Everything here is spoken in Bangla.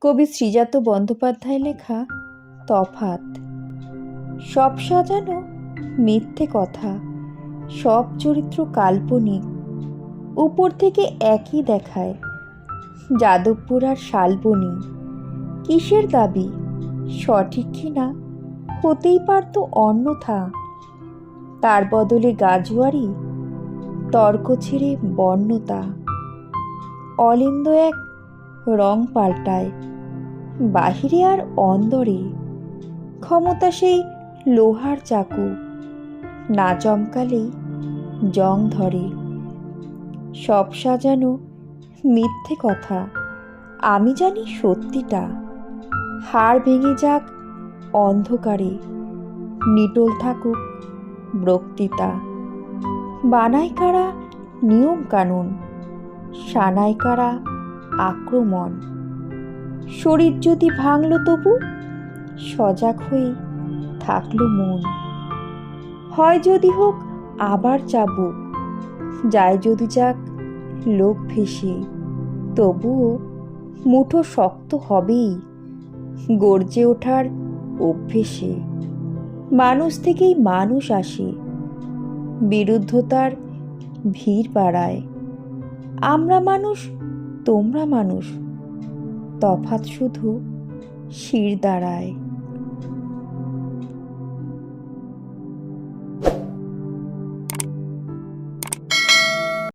কবি শ্রীজাত বন্দ্যোপাধ্যায় লেখা তফাত সব সাজানো মিথ্যে কথা, সব চরিত্র কাল্পনিক, উপর থেকে একই দেখায়। যাদবপুর আর শালবনি, কিসের দাবি? সঠিক কি না? হতেই পারত অন্যথা। তার বদলে গাজুয়ারি, তর্ক ছেড়ে বর্ণতা। অলিন্দ এক রং পাল্টায়। বাহিরে আর অন্দরে। ক্ষমতা সেই লোহার চাকু। না চমকালেই জং ধরে। সব সাজানো মিথ্যে কথা। আমি জানি সত্যিটা। হাড় ভেঙে যাক অন্ধকারে। নিটোল থাকুক বক্তৃতা। বানায় কারা নিয়ম কানুন সানায় কারা আক্রমণ। শরীর যদি ভাঙল তবু, সজাগ হয়ে থাকল মন। হয় যদি হোক, আবার চাবুক। যায় যদি যাক, লোক ভেসে। তবুও মুঠো শক্ত হবেই গর্জে ওঠার অভ্যেসে। মানুষ থেকেই মানুষ আসে, বিরুদ্ধতার ভিড় বাড়ায়। আমরা মানুষ তোমরা মানুষ। তফাৎ শুধু শির দাঁড়ায়